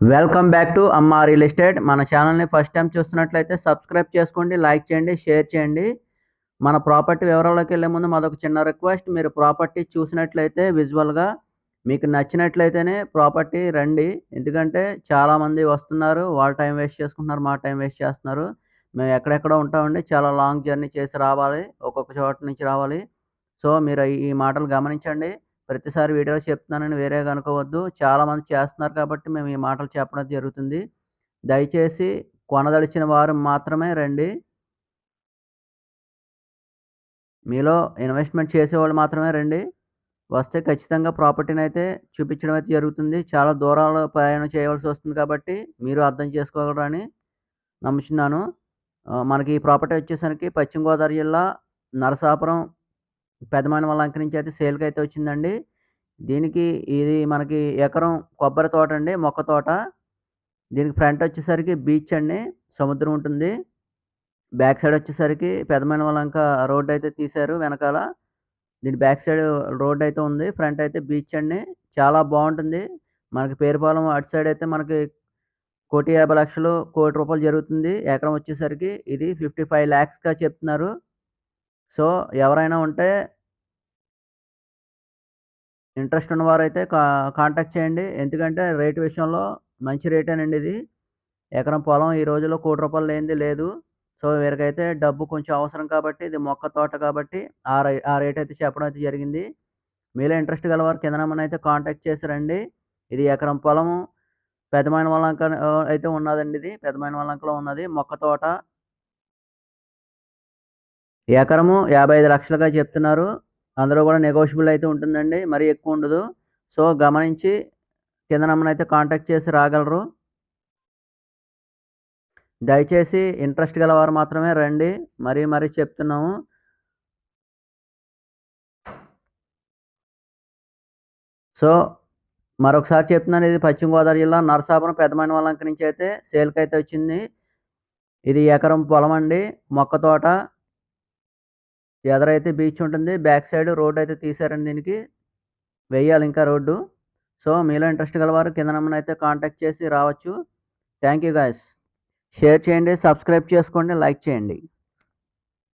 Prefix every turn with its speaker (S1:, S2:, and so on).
S1: Welcome back to Amma real estate. మన ఛానల్ని first time చూస్తున్నట్లయితే సబ్స్క్రైబ్ చేసుకోండి లైక్ చేయండి షేర్ చేయండి. మన ప్రాపర్టీ వివరాల్లోకి వెళ్ళే ముందు మాదొక చిన్న రిక్వెస్ట్. మీరు ప్రాపర్టీ చూసినట్లయితే విజువల్గా మీకు నచ్చినట్లయితేనే ప్రాపర్టీ రండి. ఎందుకంటే చాలామంది వస్తున్నారు వాళ్ళ టైం వేస్ట్ చేసుకుంటున్నారు మా టైం వేస్ట్ చేస్తున్నారు. మేము ఎక్కడెక్కడ ఉంటామండి చాలా లాంగ్ జర్నీ చేసి రావాలి ఒక్కొక్క చోట నుంచి రావాలి. సో మీరు ఈ మాటలు గమనించండి. ప్రతిసారి వీడియోలో చెప్తున్నానని వేరేగా అనుకోవద్దు. చాలామంది చేస్తున్నారు కాబట్టి మేము ఈ మాటలు చెప్పడం జరుగుతుంది. దయచేసి కొనదలిచిన వారు మాత్రమే రండి. మీలో ఇన్వెస్ట్మెంట్ చేసేవాళ్ళు మాత్రమే రండి. వస్తే ఖచ్చితంగా ప్రాపర్టీని అయితే చూపించడం అయితే జరుగుతుంది. చాలా దూరాలు ప్రయాణం చేయవలసి వస్తుంది కాబట్టి మీరు అర్థం చేసుకోగలరని నమ్ముచున్నాను. మనకి ఈ ప్రాపర్టీ వచ్చేసరికి పశ్చిమ గోదావరి జిల్లా నరసాపురం పెదమైన వాళ్ళ నుంచి అయితే సేల్కి అయితే వచ్చిందండి. దీనికి ఇది మనకి ఎకరం కొబ్బరి తోట అండి మొక్క తోట. దీనికి ఫ్రంట్ వచ్చేసరికి బీచ్ అండి సముద్రం ఉంటుంది. బ్యాక్ సైడ్ వచ్చేసరికి పెదమైన వాళ్ళంక రోడ్ అయితే తీశారు వెనకాల. దీని బ్యాక్ సైడ్ రోడ్ అయితే ఉంది ఫ్రంట్ అయితే బీచ్ అండి చాలా బాగుంటుంది. మనకి పేరుపాలెం అటు సైడ్ అయితే మనకి కోటి యాభై లక్షలు కోటి రూపాయలు జరుగుతుంది. ఎకరం వచ్చేసరికి ఇది ఫిఫ్టీ ఫైవ్ ల్యాక్స్గా చెప్తున్నారు. సో ఎవరైనా ఉంటే ఇంట్రెస్ట్ ఉన్నవారైతే కా కాంటాక్ట్ చేయండి. ఎందుకంటే రేటు విషయంలో మంచి రేటేనండి ఇది. ఎకరం పొలం ఈ రోజుల్లో కోటి రూపాయలు లేనిది లేదు. సో వీరికైతే డబ్బు కొంచెం అవసరం కాబట్టి ఇది మొక్క తోట కాబట్టి ఆ రై ఆ రేట్ అయితే చెప్పడం అయితే జరిగింది. మీలో ఇంట్రెస్ట్ గలవారు కింద అయితే కాంటాక్ట్ చేసిరండి ఇది ఎకరం పొలము పెద్దమైన వాళ్ళంక అయితే ఉన్నదండి ఇది. పెద్దమైన వాళ్ళంకలో ఉన్నది మొక్క తోట. ఎకరము యాభై ఐదు లక్షలుగా చెప్తున్నారు. అందులో కూడా నెగోషియబుల్ అయితే ఉంటుందండి. మరీ ఎక్కువ ఉండదు. సో గమనించి కింద నమ్మని అయితే కాంటాక్ట్ చేసి రాగలరు. దయచేసి ఇంట్రెస్ట్ గలవారు మాత్రమే రండి. మరీ మరీ చెప్తున్నాము. సో మరొకసారి చెప్తున్నాను. ఇది పశ్చిమ గోదావరి జిల్లా నరసాపురం పెద్దమైన వాళ్ళంక నుంచి అయితే సేల్కి అయితే వచ్చింది. ఇది ఎకరం పొలం అండి. మొక్క తోట ఎదరైతే బీచ్ ఉంటుంది బ్యాక్ సైడ్ రోడ్ అయితే తీసారండి దీనికి. వెయ్యాలి ఇంకా రోడ్డు. సో మీలో ఇంట్రెస్ట్ గలవారు కింద నెంబర్ అయితే కాంటాక్ట్ చేసి రావచ్చు. Thank you guys. షేర్ చేయండి సబ్స్క్రైబ్ చేసుకోండి లైక్ చేయండి.